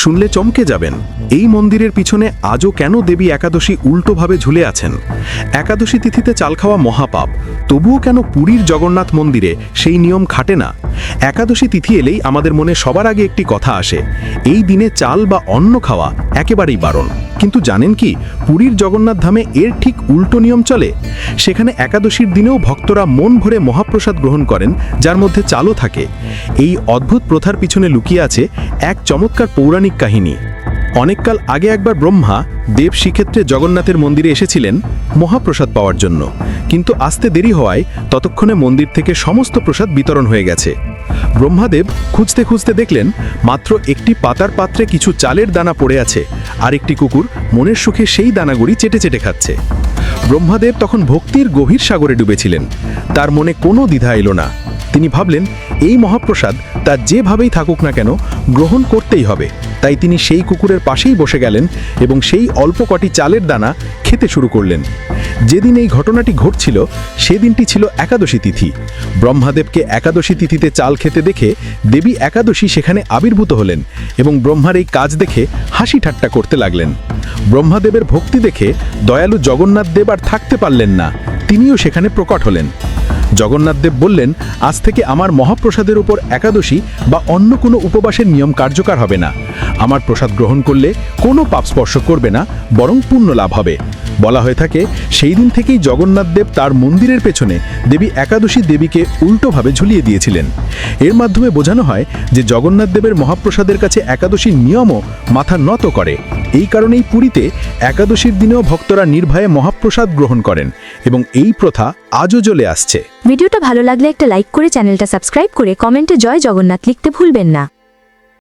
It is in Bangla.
শুনলে চমকে যাবেন। এই মন্দিরের পিছনে আজও কেন দেবী একাদশী উল্টোভাবে ঝুলে আছেন? একাদশী তিথিতে চাল খাওয়া মহাপাপ, তবুও কেন পুরীর জগন্নাথ মন্দিরে সেই নিয়ম খাটে না? একাদশী তিথি এলেই আমাদের মনে সবার আগে একটি কথা আসে। এই দিনে চাল বা অন্ন খাওয়া একেবারেই বারণ। কিন্তু জানেন কি, পুরীর জগন্নাথ ধামে এর ঠিক উল্টো নিয়ম চলে? সেখানে একাদশীর দিনেও ভক্তরা মন ভরে মহাপ্রসাদ গ্রহণ করেন, যার মধ্যে চালও থাকে। এই অদ্ভুত প্রথার পিছনে লুকিয়ে আছে এক চমৎকার পৌরাণিক কাহিনী। অনেককাল আগে একবার ব্রহ্মা দেব শ্রীক্ষেত্রে জগন্নাথের মন্দিরে এসেছিলেন মহাপ্রসাদ পাওয়ার জন্য। কিন্তু আসতে দেরি হওয়ায় ততক্ষণে মন্দির থেকে সমস্ত প্রসাদ বিতরণ হয়ে গেছে। ব্রহ্মাদেব খুঁজতে খুঁজতে দেখলেন, মাত্র একটি পাতার পাত্রে কিছু চালের দানা পড়ে আছে, আর একটি কুকুর মনের সুখে সেই দানাগুড়ি চেটে চেটে খাচ্ছে। ব্রহ্মাদেব তখন ভক্তির গভীর সাগরে ডুবেছিলেন। তার মনে কোনো দ্বিধা এলো না। তিনি ভাবলেন, এই মহাপ্রসাদ তা যেভাবেই থাকুক না কেন, গ্রহণ করতেই হবে। তাই তিনি সেই কুকুরের পাশেই বসে গেলেন এবং সেই অল্প কটি চালের দানা খেতে শুরু করলেন। যেদিন এই ঘটনাটি ঘটছিল, সেদিনটি ছিল একাদশী তিথি। ব্রহ্মাদেবকে একাদশী তিথিতে চাল খেতে দেখে দেবী একাদশী সেখানে আবির্ভূত হলেন এবং ব্রহ্মার এই কাজ দেখে হাসি ঠাট্টা করতে লাগলেন। ব্রহ্মাদেবের ভক্তি দেখে দয়ালু জগন্নাথ দেব আর থাকতে পারলেন না। তিনিও সেখানে প্রকট হলেন। জগন্নাথদেব বললেন, আজ থেকে আমার মহাপ্রসাদের উপর একাদশী বা অন্য কোনো উপবাসের নিয়ম কার্যকর হবে না। আমার প্রসাদ গ্রহণ করলে কোনো পাপ স্পর্শ করবে না, বরং পুণ্য লাভ হবে। বলা হয়ে থাকে, সেই দিন থেকেই জগন্নাথদেব তার মন্দিরের পেছনে দেবী একাদশী দেবীকে উল্টোভাবে ঝুলিয়ে দিয়েছিলেন। এর মাধ্যমে বোঝানো হয় যে জগন্নাথদেবের মহাপ্রসাদের কাছে একাদশীর নিয়মও মাথা নত করে। এই কারণেই পুরীতে একাদশীর দিনেও ভক্তরা নির্ভয়ে মহাপ্রসাদ গ্রহণ করেন এবং এই প্রথা আজও চলে আসছে। ভিডিওটা ভালো লাগলে একটা লাইক করে চ্যানেলটা সাবস্ক্রাইব করে কমেন্টে জয় জগন্নাথ লিখতে ভুলবেন না।